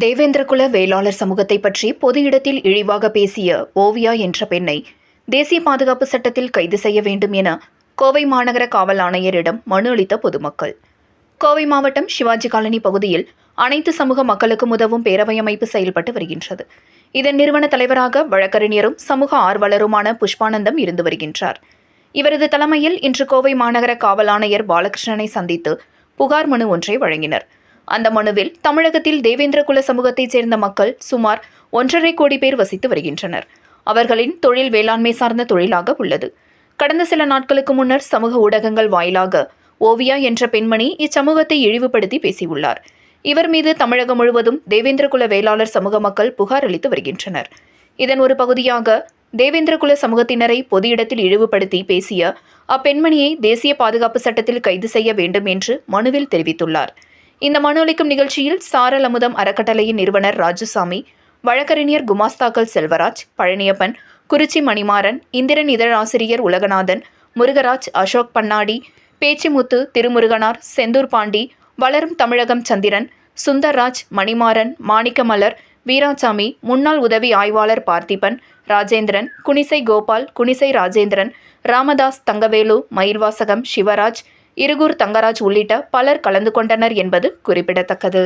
தேவேந்திரகுல வேளாளர் சமூகத்தை பற்றி பொது இடத்தில் இழிவாக பேசிய ஓவியா என்ற பெண்ணை தேசிய பாதுகாப்பு சட்டத்தில் கைது செய்ய வேண்டும் என கோவை மாநகர காவல் ஆணையரிடம் மனு அளித்த பொதுமக்கள். கோவை மாவட்டம் சிவாஜி காலனி பகுதியில் அனைத்து சமூக மக்களுக்கும் உதவும் பேரவை அமைப்பு செயல்பட்டு வருகின்றது. இதன் நிறுவன தலைவராக வழக்கறிஞரும் சமூக ஆர்வலருமான புஷ்பானந்தம் இருந்து வருகின்றார். இவரது தலைமையில் இன்று கோவை மாநகர காவல் ஆணையர் பாலகிருஷ்ணனை சந்தித்து புகார் மனு ஒன்றை வழங்கினர். அந்த மனுவில் தமிழகத்தில் தேவேந்திரகுல சமூகத்தைச் சேர்ந்த மக்கள் சுமார் ஒன்றரை கோடி பேர் வசித்து வருகின்றனர். அவர்களின் தொழில் வேளாண்மை சார்ந்த தொழிலாக உள்ளது. கடந்த சில நாட்களுக்கு முன்னர் சமூக ஊடகங்கள் வாயிலாக ஓவியா என்ற பெண்மணி இச்சமூகத்தை இழிவுபடுத்தி பேசியுள்ளார். இவர் மீது தமிழகம் முழுவதும் தேவேந்திரகுல வேளாளர் சமூக மக்கள் புகார் அளித்து வருகின்றனர். இதன் ஒரு பகுதியாக தேவேந்திரகுல சமூகத்தினரை பொது இடத்தில் இழிவுபடுத்தி பேசிய அப்பெண்மணியை தேசிய பாதுகாப்பு சட்டத்தில் கைது செய்ய வேண்டும் என்று மனுவில் தெரிவித்துள்ளார். இந்த மனு அளிக்கும் நிகழ்ச்சியில் சாரல் அமுதம் அறக்கட்டளையின் நிறுவனர் ராஜுசாமி வழக்கறிஞர் குமாஸ்தாக்கல் செல்வராஜ் பழனியப்பன் குறிச்சி மணிமாறன் இந்திரன் இதழாசிரியர் உலகநாதன் முருகராஜ் அசோக் பன்னாடி பேச்சிமுத்து திருமுருகனார் செந்தூர் பாண்டி வளரும் தமிழகம் சந்திரன் சுந்தர்ராஜ் மணிமாறன் மாணிக்கமலர் வீராசாமி முன்னாள் உதவி ஆய்வாளர் பார்த்திபன் ராஜேந்திரன் குனிசை கோபால் குனிசை ராஜேந்திரன் ராமதாஸ் தங்கவேலு மயில்வாசகம் சிவராஜ் இருகூர் தங்கராஜ் உள்ளிட்ட பலர் கலந்து கொண்டனர் என்பது குறிப்பிடத்தக்கது.